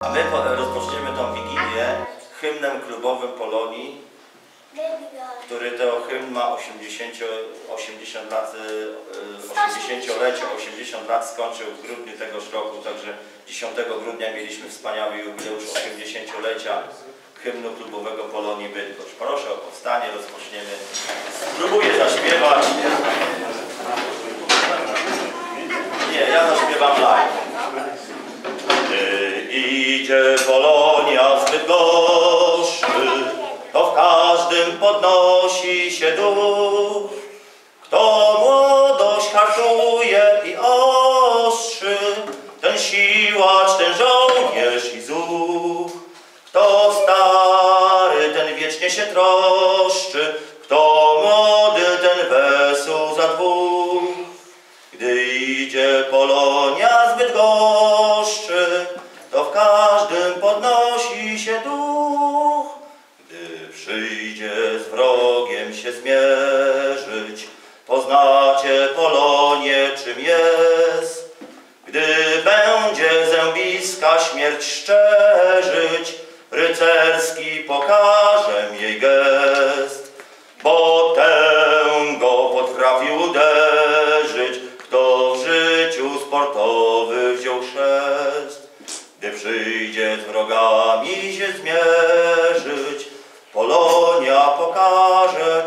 A my po- rozpoczniemy tą wigilię hymnem klubowym Polonii, który to hymn ma 80, 80 lat, y, 80-lecie, 80 lat skończył w grudniu tegoż roku, także 10 grudnia mieliśmy wspaniały jubileusz 80-lecia hymnu klubowego Polonii Bydgoszcz. Proszę o powstanie, rozpoczniemy. Idzie Polonia z Bydgoszczy, to w każdym podnosi się duch. Kto młodość hartuje i ostrzy, ten siłacz, ten żołnierz i zuch. Kto stary, ten wiecznie się troszczy, kto młody, ten wesół za dwóch. Gdy idzie Polonia przyjdzie z wrogiem się zmierzyć, poznacie Polonię czym jest. Gdy będzie zębiska śmierć szczerzyć, rycerski pokażę jej gest. Bo tęgo potrafi uderzyć, kto w życiu sportowy wziął chrzest. Gdy przyjdzie z wrogami się zmierzyć, Polonia pokaże